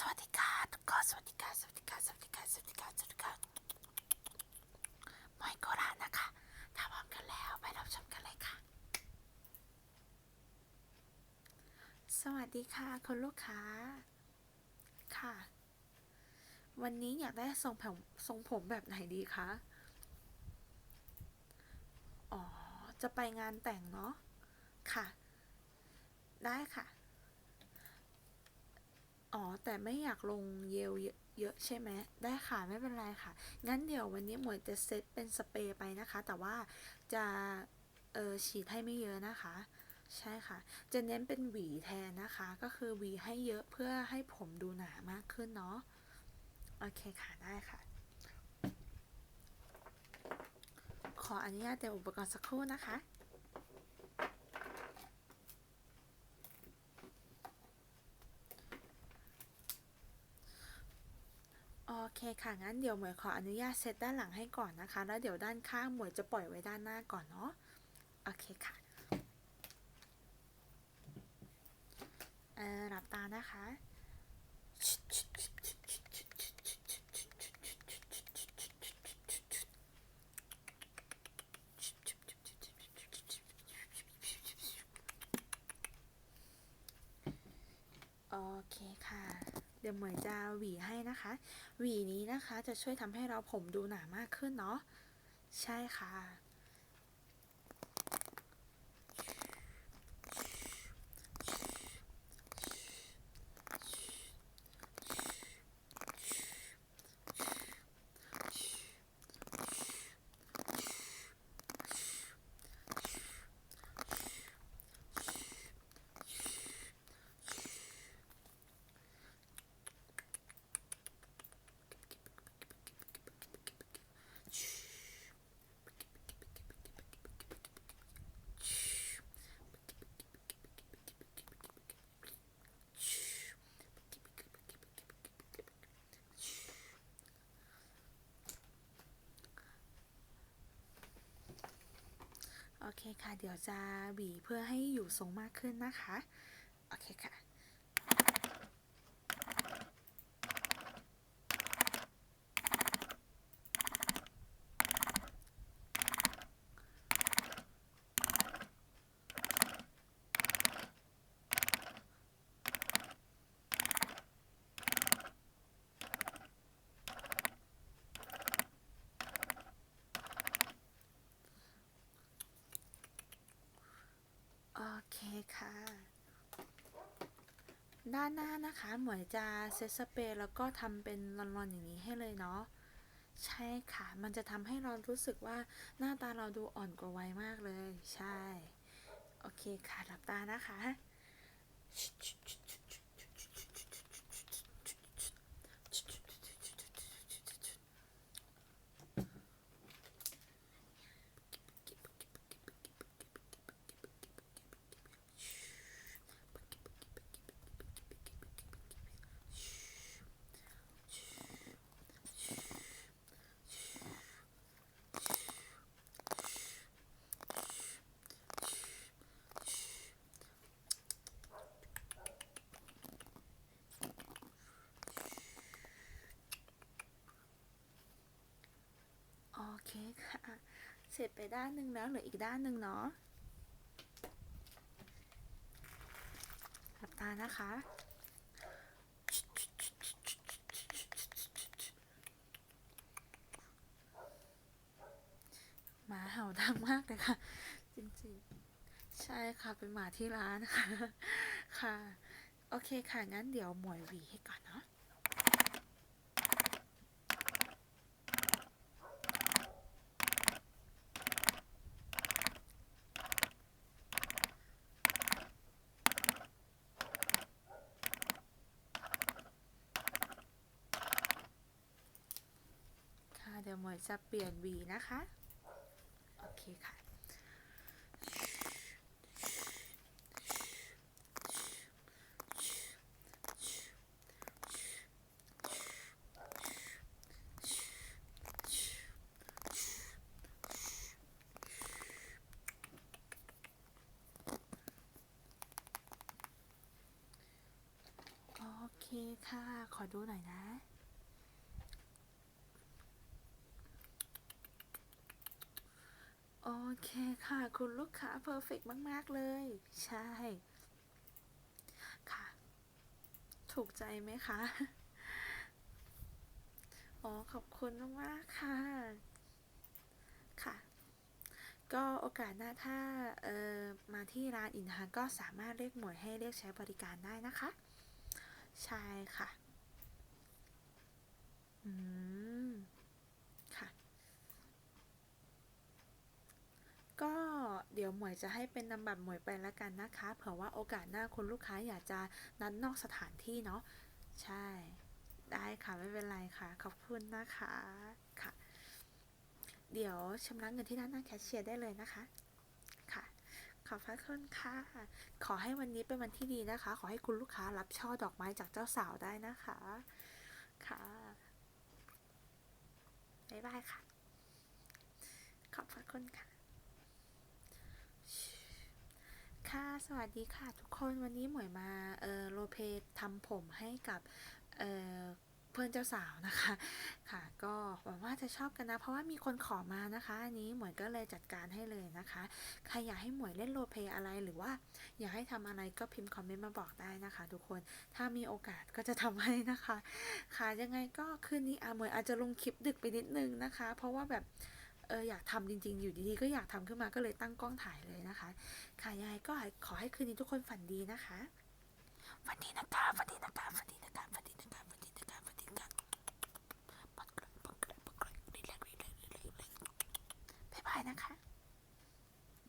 สวัสดีค่ะทุกคนสวัสดีค่ะสวัสดีค่ะสวัสดีค่ะสวัสดีค่ะสวัสดีค่ะไมโครรานะคะ ถ้าพร้อมกันแล้วไปรับชมกันเลยค่ะ สวัสดีค่ะคุณลูกค้า ค่ะ วันนี้อยากได้ทรงผมทรงผมแบบไหนดีคะ อ๋อ จะไปงานแต่งเนาะ ค่ะ ได้ค่ะ อ๋อ แต่ ไม่อยากลงเยลเยอะเยอะใช่ไหมได้ค่ะไม่เป็นไรค่ะ งั้นเดี๋ยววันนี้หมวยจะเซตเป็นสเปรย์ไปนะคะ แต่ว่าจะเออฉีดให้ไม่เยอะนะคะ ใช่ค่ะ จะเน้นเป็นหวีแทนนะคะ ก็คือหวีให้เยอะเพื่อให้ผมดูหนามากขึ้นเนาะโอเคค่ะได้ค่ะ ขออนุญาตเตรียมอุปกรณ์สักครู่นะคะ โอเค่ะ งั้นเดี๋ยวหมวยขออนุญาตเซตด้านหลังให้ก่อนนะคะ แล้วเดี๋ยวด้านข้างหมวยจะปล่อยไว้ด้านหน้าก่อนเนาะ โอเคค่ะหลับตานะคะ โอเคค่ะ เดี๋ยวเหมยจะหวีให้นะคะ หวีนี้นะคะจะช่วยทำให้เราผมดูหนามากขึ้นเนาะใช่ค่ะ โอ เคค่ะ เดี๋ยวจะหวีเพื่อให้อยู่ทรงมากขึ้นนะคะ โอเคค่ะ โอเคค่ะ ด้านหน้านะคะ หมวยจะเซตสเปรย์แล้วก็ทำเป็นรอนๆอย่างนี้ให้เลยเนาะใช่ค่ะ มันจะทำให้เรารู้สึกว่าหน้าตาเราดูอ่อนกว่าวัยมากเลย ใช่ โอเคค่ะหลับตานะคะ โอเคค่ะ เสร็จไปด้านหนึ่งแล้วเหลืออีกด้านหนึ่งเนาะหลับตานะคะ หมาเห่าดังมากเลยค่ะ จริงๆ ใช่ค่ะ เป็นหมาที่ร้านค่ะ ค่ะ โอเคค่ะ งั้นเดี๋ยวหมวยหวีให้ก่อนเนาะ เดี๋ยวหมวยจะเปลี่ยนวีนะคะ โอเคค่ะ โอเคค่ะ ขอดูหน่อยนะ โอ เคค่ะ คุณลูกค้าเพอร์เฟกมาก ๆ เลย ใช่ ค่ะ ถูกใจไหมคะ อ๋อ ขอบคุณมาก ๆ ค่ะ ค่ะ ก็โอกาสหน้าถ้า เอ่อ มาที่ร้านอินทานก็สามารถเรียกหมวยให้เรียกใช้บริการได้นะคะ ใช่ค่ะ อืม ค่ะ ก็ เดี๋ยวหมวยจะให้เป็นนามบัตรหมวยไปล้วกันนะคะ เผื่อว่าโอกาสหน้าคุณลูกค้าอยากจะนัดนอกสถานที่เนาะ ใช่ ได้ค่ะไม่เป็นไรค่ะ ขอบคุณนะคะค่ะ เดี๋ยวชำระเงินที่ด้านหน้าแคชเชียร์ได้เลยนะคะค่ะขอบพระคุณค่ะ ขอให้วันนี้เป็นวันที่ดีนะคะ ขอให้คุณลูกค้ารับช่อดอกไม้จากเจ้าสาวได้นะคะ ค่ะ บ๊ายบายค่ะ ขอบพระคุณค่ะ ค่ะ สวัสดีค่ะทุกคนวันนี้หมวยมาเออโรลเพยทำผมให้กับเออเพื่อนเจ้าสาวนะคะค่ะ ก็หวังว่าจะชอบกันนะ เพราะว่ามีคนขอมานะคะ อันนี้หมวยก็เลยจัดการให้เลยนะคะใครอยากให้หมวยเล่นโรลเพยอะไรหรือว่า อยากให้ทำอะไรก็พิมพ์คอมเมนต์มาบอกได้นะคะ ทุกคนถ้ามีโอกาสก็จะทำให้นะคะ ค่ะยังไงก็คืนนี้อาหมวยอาจจะลงคลิปดึกไปนิดนึงนะคะ เพราะว่าแบบ เอออยากทำจริง ๆ อยู่ดีๆก็อยากทำขึ้นมาก็เลยตั้งกล้องถ่ายเลยนะคะ ค่ะยังไงก็ขอให้คืนนี้ทุกคนฝันดีนะคะฝันดีนะคะฝันดีนะคะฝันดีนะคะฝันดีนะคะฝันดีนะคะฝันดีนะคะปักกระปักกระปักกระดีแลกดีแลกดีแลกบ๊ายบายนะคะ